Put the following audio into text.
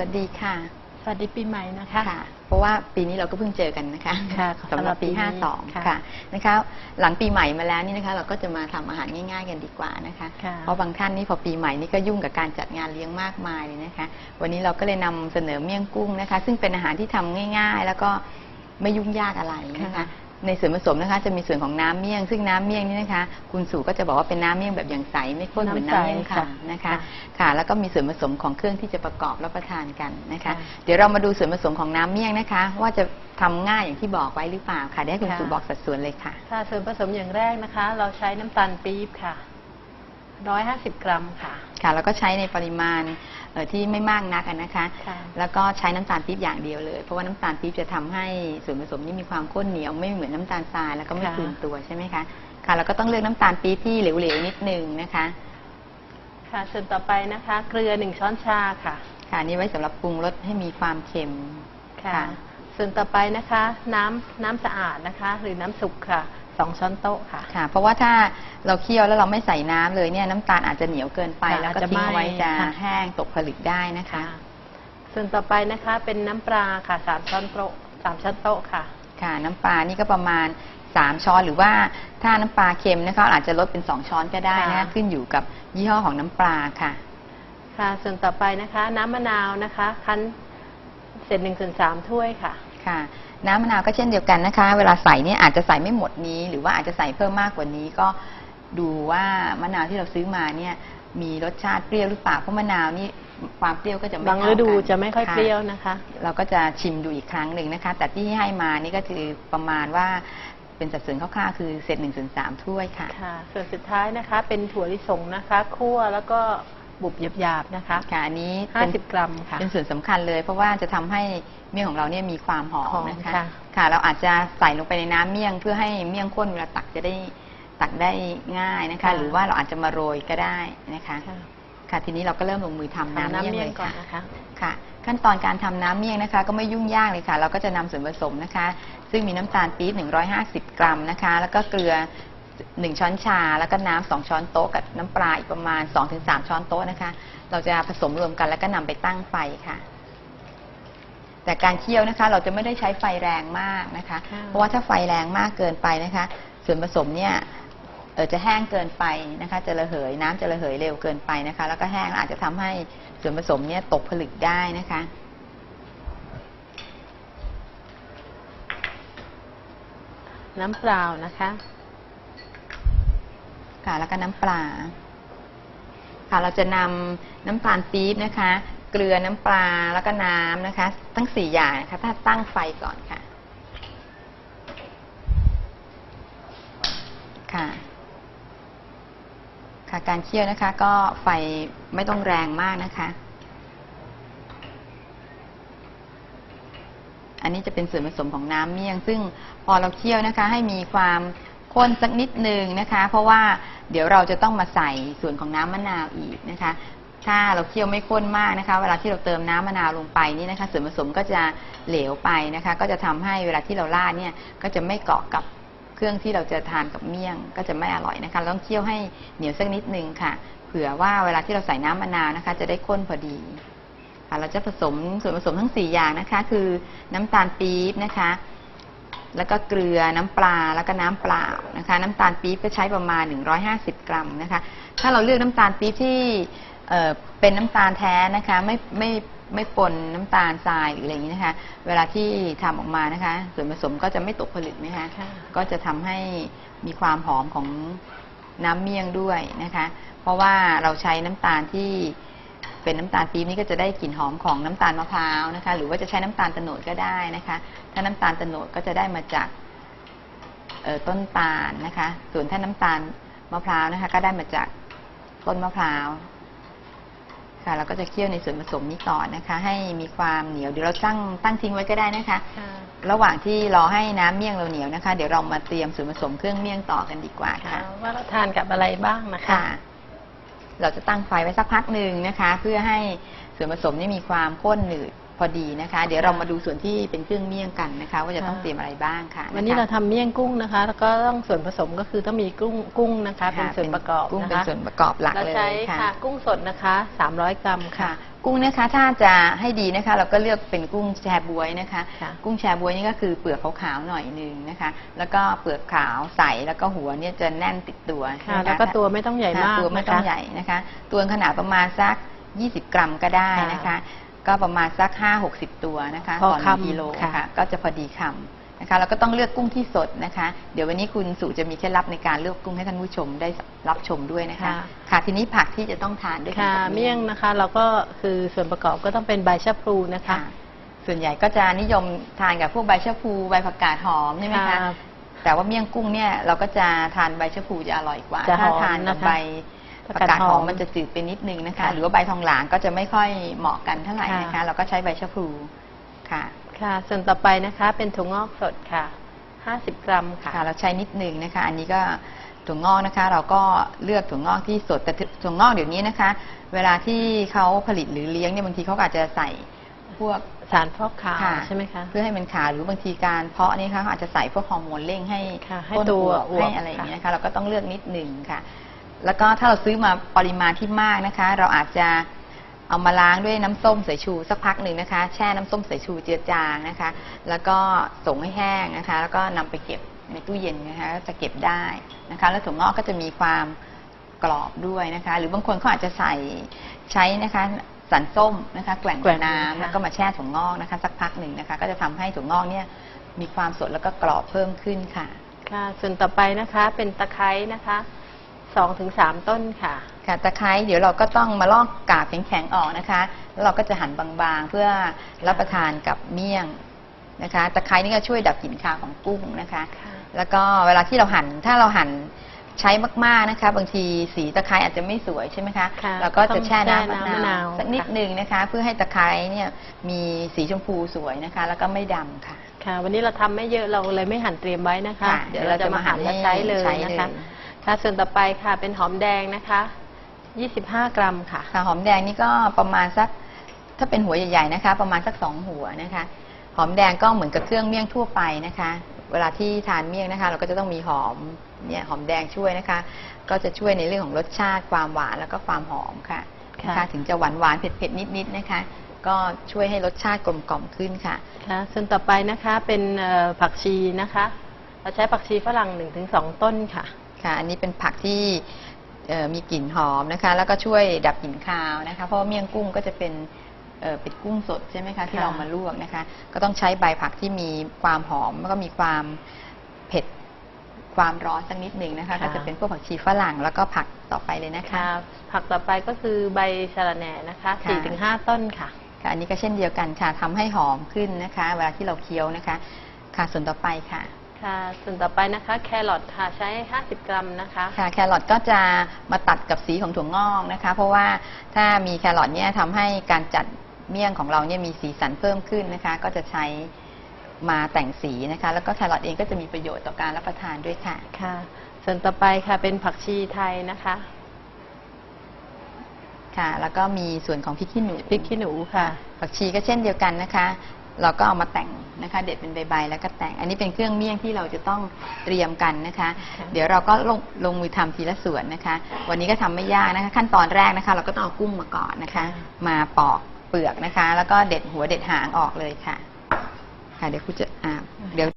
วัสดีค่ะ สวัสดีปีใหม่นะคะค่ะเพราะว่าปีนี้เราก็เพิ่งเจอกันนะคะค่ะสำหรับปีสำหรับปีนี้ค่ะ52 ค่ะนะคะ หลังปีใหม่มาแล้วนี่นะคะ เราก็จะมาทำอาหารง่าย ๆ กันดีกว่านะคะค่ะเพราะบางท่านนี่พอปีใหม่นี่ก็ยุ่งกับการจัดงานเลี้ยงมากมายเลยนะคะ วันนี้เราก็เลยนำเสนอเมี่ยงกุ้งนะคะ ซึ่งเป็นอาหารที่ทำง่าย ๆ แล้วก็ไม่ยุ่งยากอะไรนะคะค่ะ ในส่วนผสมนะคะ จะมีส่วนของน้ำเมี่ยง ซึ่งน้ำเมี่ยงนี่นะคะ คุณสู่ก็จะบอกว่าเป็นน้ำเมี่ยงแบบอย่างใสไม่ข้นเหมือนน้ำเมี่ยงค่ะนะคะ ค่ะ แล้วก็มีส่วนผสมของเครื่องที่จะประกอบรับประทานกันนะคะค่ะเดี๋ยวเรามาดูส่วนผสมของน้ำเมี่ยงนะคะ ว่าจะทำง่ายอย่างที่บอกไว้หรือเปล่าค่ะเดี๋ยวให้คุณค่ะ สู่บอกสัดส่วนเลยค่ะ ค่ะส่วนผสมอย่างแรกนะคะ เราใช้น้ำตาลปี๊บค่ะ 150 กรัมค่ะ ค่ะแล้วก็ใช้ในปริมาณเอ่อที่ไม่มากนักอะนะคะ ค่ะ แล้วก็ใช้น้ำตาลปี๊บอย่างเดียวเลย เพราะว่าน้ำตาลปี๊บจะทำให้ส่วนผสมนี่มีความข้นเหนียวไม่เหมือนน้ำตาลทรายแล้วก็ไม่ค่ะคืนตัวใช่ไหมคะค่ะแล้วก็ต้องเลือกน้ำตาลปี๊บที่เหลวๆนิดนึงนะคะค่ะส่วนต่อไปนะคะ เกลือ 1 ช้อนชาค่ะ ค่ะนี่ไว้สำหรับปรุงรสให้มีความเค็ม ค่ะค่ะ ส่วนต่อไปนะคะ น้ำน้ำสะอาดนะคะ หรือน้ำสุกค่ะ2ช้อนโต๊ะค่ะ ค่ะ เพราะว่าถ้าเราเคี่ยวแล้วเราไม่ใส่น้ำเลยเนี่ยน้ำตาลอาจจะเหนียวเกินไป ค่ะแล้วก็อาจจะทิ้งเอาไว้ไหม้จะค่ะ แห้งตกผลึกได้นะคะค่ะส่วนต่อไปนะคะเป็นน้ำปลาค่ะ3ช้อนโต๊ะ3ช้อนโต๊ะค่ะ ค่ะ น้ำปลานี่ก็ประมาณ 3 ช้อนหรือว่าถ้าน้ำปลาเค็มนะคะอาจจะลดเป็น 2 ช้อนก็ได้นะคะค่ะขึ้นอยู่กับยี่ห้อของน้ำปลาค่ะ ค่ะ ส่วนต่อไปนะคะ น้ำมะนาวนะคะ คั้นเศษหนึ่งส่วนสามถ้วยค่ะ ค่ะ น้ำมะนาวก็เช่นเดียวกันนะคะ เวลาใส่เนี่ยอาจจะใส่ไม่หมดนี้ หรือว่าอาจจะใส่เพิ่มมากกว่านี้ก็ดูว่ามะนาวที่เราซื้อมาเนี่ยมีรสชาติเปรี้ยวหรือเปล่าเพราะมะนาวนี่ความเปรี้ยวก็จะไม่บางเท่ฤดูกันจะไม่ค่อยะเปรี้ยวนะคะ เราก็จะชิมดูอีกครั้งหนึ่งนะคะ แต่ที่ให้มานี่ก็คือประมาณว่าเป็นสัดส่วนคร่าวๆคือเศษหนึ่งส่วนสามถ้วยค่ะค่ะส่วนสุดท้ายนะคะ เป็นถั่วลิสงนะคะ คั่วแล้วก็ บุบหยาบๆนะคะค่ะอันนี้เป็น 50 กรัมค่ะ เป็นส่วนสำคัญเลย เพราะว่าจะทำให้เมี่ยงของเราเนี่ยมีความหอหอมมนะคะ ค่ะ ค่ะ เราอาจจะใส่ลงไปในน้ำเมี่ยงเพื่อให้เมี่ยงข้นเวลาตักจะได้ตักได้ง่ายนะคะ ค่ะ หรือว่าเราอาจจะมาโรยก็ได้นะคะ ค่ะค่ะ ทีนี้เราก็เริ่มลงมือทำน้ำทำน้ำเมี่ยงเมี่ยเลงยก่อนค่ะ นะคะค่ะขั้นตอนการทำน้ำเมี่ยงนะคะ ก็ไม่ยุ่งยากเลยค่ะ เราก็จะนำส่วนผสมนะคะ ซึ่งมีน้ำตาลปี๊บ150 กรัมนะคะ แล้วก็เกลือ 1ช้อนชา แล้วก็น้ำ2ช้อนโต๊ะกับน้ำปลาอีกประมาณ 2-3 ช้อนโต๊ะนะคะ เราจะผสมรวมกันแล้วก็นำไปตั้งไฟค่ะ แต่การเคี่ยวนะคะ เราจะไม่ได้ใช้ไฟแรงมากนะคะค่ะเพราะว่าถ้าไฟแรงมากเกินไปนะคะ ส่วนผสมเนี่ยเอ่อจะแห้งเกินไปนะคะ จะระเหยน้ำจะระเหยเร็วเกินไปนะคะ แล้วก็แห้งอาจจะทำให้ส่วนผสมเนี่ยตกผลึกได้นะคะ น้ำเปล่านะคะ ค่ะ แล้วก็น้ำปลา ค่ะ เราจะนำน้ำตาลปี๊บนะคะ เกลือน้ำปลาแล้วก็น้ำนะคะ ทั้งสี่อย่างนะคะถ้าตั้งไฟก่อนค่ะ ค่ะ ค่ะ การเคี่ยวนะคะ ก็ไฟไม่ต้องแรงมากนะคะอันนี้จะเป็นส่วนผสมของน้ำเมี่ยง ซึ่งพอเราเคี่ยวนะคะ ให้มีความ ข้นสักนิดนึงนะคะ เพราะว่าเดี๋ยวเราจะต้องมาใส่ส่วนของน้ำมะนาวอีกนะคะ ถ้าเราเคี่ยวไม่ข้นมากนะคะ เวลาที่เราเติมน้ำมะนาวลงไปนี่นะคะ ส่วนผสมก็จะเหลวไปนะคะ ก็จะทำให้เวลาที่เราราดเนี่ยก็จะไม่เกาะกับเครื่องที่เราจะทานกับเมี่ยงก็จะไม่อร่อยนะคะต้องเคี่ยวให้เหนียวสักนิดนึงค่ะ เผื่อว่าเวลาที่เราใส่น้ำมะนาวนะคะ จะได้ข้นพอดีค่ะเราจะผสมส่วนผสมทั้ง 4 อย่างนะคะ คือน้ำตาลปี๊บนะคะ แล้วก็เกลือน้ำปลาแล้วก็น้ำเปล่านะคะ น้ำตาลปี๊บก็ใช้ประมาณ 150 กรัมนะคะ ถ้าเราเลือกน้ำตาลปี๊บที่เเป็นน้ำตาลแท้นะคะ ไม่ไม่ไม่ปนน้ำตาลทรายหรืออะไรอย่างนี้นะคะ เวลาที่ทำออกมานะคะ ส่วนผสมก็จะไม่ตกผลึกนะคะก็จะทำให้มีความหอมของน้ำเมี่ยงด้วยนะคะ เพราะว่าเราใช้น้ำตาลที่ เป็นน้ำตาลปี๊บนี่ก็จะได้กลิ่นหอมของน้ำตาลมะพร้าวนะคะ หรือว่าจะใช้น้ำตาลโตโนดก็ได้นะคะ ถ้าน้ำตาลโตโนดก็จะได้มาจากเอ่อต้นตาลนะคะ ส่วนถ้าน้ำตาลมะพร้าวนะคะ ก็ได้มาจากต้นมะพร้าวค่ะเราก็จะเคี่ยวในส่วนผสมนี้ก่อนนะคะ ให้มีความเหนียวเดี๋ยวเราตั้งตั้งทิ้งไว้ก็ได้นะคะค่ะระหว่างที่รอให้น้ำเมี่ยงเราเหนียวนะคะ เดี๋ยวเรามาเตรียมส่วนผสมเครื่องเมี่ยงต่อกันดีกว่าค่ะค่ะว่าเราทานกับอะไรบ้างนะคะค่ะ เราจะตั้งไฟไว้สักพักหนึ่งนะคะ เพื่อให้ส่วนผสมนี่มีความข้นหนืดพอดีนะคะ เดี๋ยวเรามาดูส่วนที่เป็นเครื่องเมี่ยงกันนะคะ ว่าจะต้องค่ะเตรียมอะไรบ้างค่ะวันนี้ะคะเราทำเมี่ยงกุ้งนะคะ แล้วก็ต้องส่วนผสมก็คือต้องมีกุ้งกุ้งนะคะ เป็นส่วนประกอบกุ้งนะเป็นคะส่วนประกอบหลักเราเลยใช้ค่ะค่ะกุ้งสดนะคะ 300 กรัมค่ะค่ะ กุ้งนะคะถ้าจะให้ดีนะคะ เราก็เลือกเป็นกุ้งแชบวยนะคะ ค่ะ กุ้งแชบวยนี่ก็คือเปลือกขาวๆหน่อยหนึงนะคะ แล้วก็เปลือกขาวใสแล้วก็หัวเนี่ยจะแน่นติดตัวค่ะ นแล้วก็ตัวไม่ต้องใหญ่มากค่ะตัวไม่ต้องนะคะ ใหญ่นะคะ ตัวขนาดประมาณสัก 20 กรัมก็ได้นะคะ ก็ประมาณสัก 5-60 ตัวนะคะพอต่อหนึ่งคำกิโลค่ะ ค่ะ ก็จะพอดีคำ นะคะแล้วก็ต้องเลือกกุ้งที่สดนะคะ เดี๋ยววันนี้คุณสุจะมีเคล็ดลับในการเลือกกุ้งให้ท่านผู้ชมได้รับชมด้วยนะคะ ค่ะ ค่ะทีนี้ผักที่จะต้องทานด้วยกันค่ะกับเมี่ยงนะคะ เราก็คือส่วนประกอบก็ต้องเป็นใบชะพลูนะคะ ค่ะ ส่วนใหญ่ก็จะนิยมทานกับพวกใบชะพูใบผักกาดหอมใช่ไหมคะค่ะแต่ว่าเมี่ยงกุ้งเนี่ยเราก็จะทานใบชะพูจะอร่อยกว่าจะหอมถ้าทานกับนะคะใบผักกาดหอมผักกาดหอมมันจะจืดไปนิดนึงนะคะ ค่ะหรือว่าใบทองหลางก็จะไม่ค่อยเหมาะกันเท่าไหร่นะคะ ค่ะ เราก็ใช้ใบชะพูค่ะ ค่ะ ส่วนต่อไปนะคะเป็นถั่วงอกสดค่ะ 50 กรัมค่ะ ค่ะเราใช้นิดนึงนะคะ อันนี้ก็ถั่วงอกนะคะ เราก็เลือกถั่วงอกที่สดแต่ถั่วงอกเดี๋ยวนี้นะคะ เวลาที่เขาผลิตหรือเลี้ยงเนี่ยบางทีเขาก็อาจจะใส่พวก สารฟอกขาวค่ะ ใช่ไหมคะ เพื่อให้มันขาวหรือบางทีการเพาะนี่ค่ะเขาอาจจะใส่พวกฮอร์โมนเร่งให้ค่ะให้ต้นตัวอวบอวบให้อะไรอย่างค่ะเงี้ยนะคะ เราก็ต้องเลือกนิดหนึ่งค่ะ แล้วก็ถ้าเราซื้อมาปริมาณที่มากนะคะ เราอาจจะ เอามาล้างด้วยน้ำส้มสายชูสักพักหนึ่งนะคะ แช่น้ำส้มสายชูเจือจางนะคะ แล้วก็ส่งให้แห้งนะคะ แล้วก็นำไปเก็บในตู้เย็นนะคะก็จะเก็บได้นะคะ แล้วถั่วงอกก็จะมีความกรอบด้วยนะคะ หรือบางคนเขาอาจจะใส่ใช้นะคะสันส้มนะคะแกว่งแกว่กับงน้ำค่ะแล้วก็มาแช่ถั่วงอกนะคะ สักพักหนึ่งนะคะ ก็จะทำให้ถั่วงอกเนี่ยมีความสดแล้วก็กรอบเพิ่มขึ้นค่ะ ค่ะ ส่วนต่อไปนะคะเป็นตะไคร้นะคะ 2ถึง3ต้นค่ะ ค่ะตะไคร้เดี๋ยวเราก็ต้องมาลอกกากแข็งๆออกนะคะ แล้วเราก็จะหั่นบางๆ เพื่อรับประทานกับเมี่ยงนะคะตะไคร้นี่ก็ช่วยดับกลิ่นคาวของกุ้งนะคะ ค่ะ แล้วก็เวลาที่เราหั่นถ้าเราหั่นใช้มากๆนะคะ บางทีสีตะไคร้อาจจะไม่สวยใช่ไหมคะค่ะเราก็จะแช่ต้องแช่น้ำมะน้ำมะนานาววสักนิดค่ะ หนึ่งนะคะ เพื่อให้ตะไคร้เนี่ยมีสีชมพูสวยนะคะ แล้วก็ไม่ดำค่ะ ค่ะ วันนี้เราทำไม่เยอะเราเลยไม่หั่นเตรียมไว้นะคะค่ะเดี๋ยวเราจะมาหั่นและใช้เลยใช้นะคะเลย ค่ะส่วนต่อไปค่ะเป็นหอมแดงนะคะ 25 กรัมค่ะ ค่ะหอมแดงนี่ก็ประมาณสักถ้าเป็นหัวใหญ่ๆนะคะ ประมาณสักสองหัวนะคะ หอมแดงก็เหมือนกับเครื่องเมี่ยงทั่วไปนะคะ เวลาที่ทานเมี่ยงนะคะ เราก็จะต้องมีหอมเนี่ยหอมแดงช่วยนะคะ ก็จะช่วยในเรื่องของรสชาติความหวานแล้วก็ความหอมค่ะค่ะ นะคะถึงจะหวานหวานๆเผ็ดๆนิดๆนะคะ ก็ช่วยให้รสชาติกลมกล่อมขึ้นค่ะ ค่ะส่วนต่อไปนะคะเป็นเอ่อผักชีนะคะ เราใช้ผักชีฝรั่ง 1-2 ต้นค่ะ ค่ะ อันนี้เป็นผักที่เอ่อมีกลิ่นหอมนะคะ แล้วก็ช่วยดับกลิ่นคาวนะคะ เพราะว่าเมี่ยงกุ้งก็จะเป็นเอ่อเป็นกุ้งสดใช่ไหมคะที่ค่ะเรามาลวกนะคะ ก็ต้องใช้ใบผักที่มีความหอมแล้วก็มีความเผ็ดความร้อนสักนิดหนึ่งนะคะ ก็จะเป็นพวกผักชีฝรั่งแล้วก็ผักต่อไปเลยนะคะค่ะผักต่อไปก็คือใบสะระแหน่นะคะค่ะ4-5ต้นค่ะค่ะอันนี้ก็เช่นเดียวกันค่ะทำให้หอมขึ้นนะคะ เวลาที่เราเคี้ยวนะคะ ค่ะส่วนต่อไปค่ะ ค่ะ ส่วนต่อไปนะคะ แครอทค่ะใช้ 50 กรัมนะคะ ค่ะแครอทก็จะมาตัดกับสีของถั่วงอกนะคะ เพราะว่าถ้ามีแครอทเนี่ยทำให้การจัดเมี่ยงของเราเนี่ยมีสีสันเพิ่มขึ้นนะคะ ก็จะใช้มาแต่งสีนะคะ แล้วก็แครอทเองก็จะมีประโยชน์ต่อการรับประทานด้วยค่ะ ค่ะ ส่วนต่อไปค่ะเป็นผักชีไทยนะคะค่ะ แล้วก็มีส่วนของพริกขี้หนูพริกขี้หนูค่ะ ผักชีก็เช่นเดียวกันนะคะ เราก็เอามาแต่งนะคะ เด็ดเป็นใบๆแล้วก็แต่ง อันนี้เป็นเครื่องเมี่ยงที่เราจะต้องเตรียมกันนะคะ เดี๋ยวเราก็ลงลงมือทำทีละส่วนนะคะ วันนี้ก็ทำไม่ยากนะคะ ขั้นตอนแรกนะคะ เราก็ต้องเอากุ้งมาก่อนนะคะ มาปอกเปลือกนะคะ แล้วก็เด็ดหัวเด็ดหางออกเลยค่ะ ค่ะ เดี๋ยวคุณจะอ่าเดี๋ยว